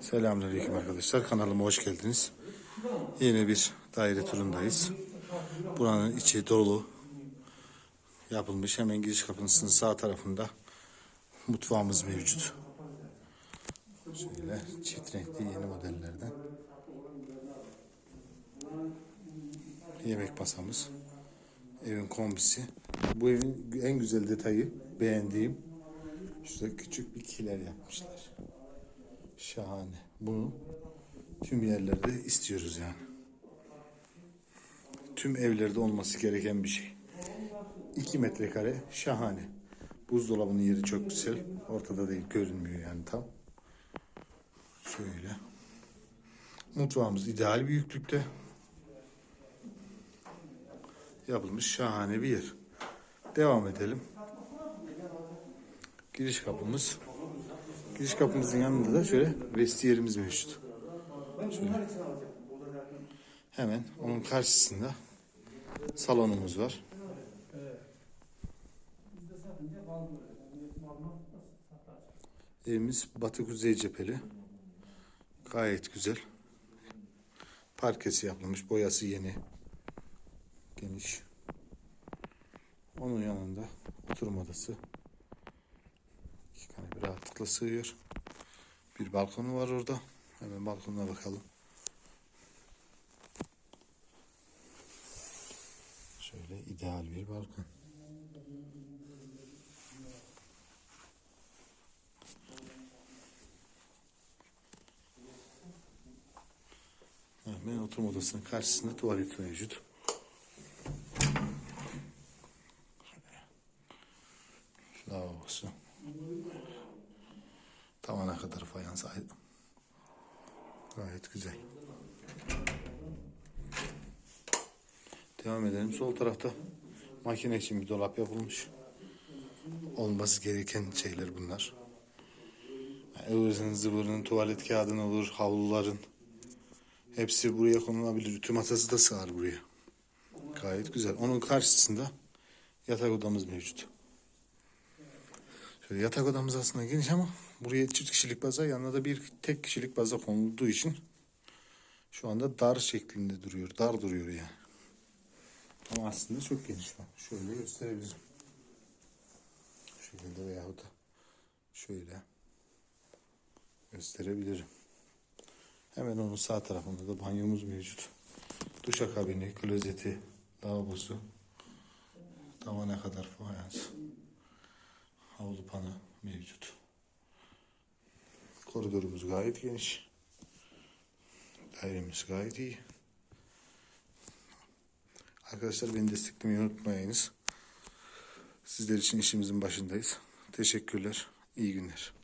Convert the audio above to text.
Selamünaleyküm arkadaşlar. Kanalıma hoş geldiniz. Yine bir daire turundayız. Buranın içi dolu yapılmış. Hemen giriş kapısının sağ tarafında mutfağımız mevcut. Şöyle çift renkli yeni modellerden. Yemek masamız. Evin kombisi. Bu evin en güzel detayı beğendiğim şurada küçük bir kiler yapmışlar. Şahane. Bunu tüm yerlerde istiyoruz yani. Tüm evlerde olması gereken bir şey. 2 metrekare şahane. Buzdolabının yeri çok güzel. Ortada değil görünmüyor yani tam. Şöyle. Mutfağımız ideal büyüklükte. Yapılmış şahane bir yer. Devam edelim. Giriş kapımız. Giriş kapımızın yanında da şöyle vestiyerimiz mevcut. Şöyle. Hemen onun karşısında salonumuz var. Evimiz batı kuzey cepheli. Gayet güzel. Parkesi yapılmış, boyası yeni. Geniş. Onun yanında oturma odası. İki kanepe rahatlıkla sığıyor. Bir balkonu var orada. Hemen balkonuna bakalım. Şöyle ideal bir balkon. Hemen oturma odasının karşısında tuvalet mevcut. Lavabosu. Tavana kadar fayans aydım. Gayet güzel. Devam edelim. Sol tarafta makine için bir dolap yapılmış. Olması gereken şeyler bunlar. Yani ıvırın zıvırın, tuvalet kağıdın olur, havluların. Hepsi buraya konulabilir. Ütü masası da sığar buraya. Gayet güzel. Onun karşısında yatak odamız mevcut. Şöyle yatak odamız aslında geniş ama buraya çift kişilik baza yanına da bir tek kişilik baza konulduğu için şu anda dar şeklinde duruyor. Dar duruyor yani. Ama aslında çok geniş var. Şöyle gösterebilirim. Şu şekilde veyahut da şöyle gösterebilirim. Hemen onun sağ tarafında da banyomuz mevcut. Duşakabini, klozeti, lavabosu, tavana kadar fayans, havlu panı mevcut. Koridorumuz gayet geniş. Dairemiz gayet iyi. Arkadaşlar beni desteklemeyi unutmayınız. Sizler için işimizin başındayız. Teşekkürler. İyi günler.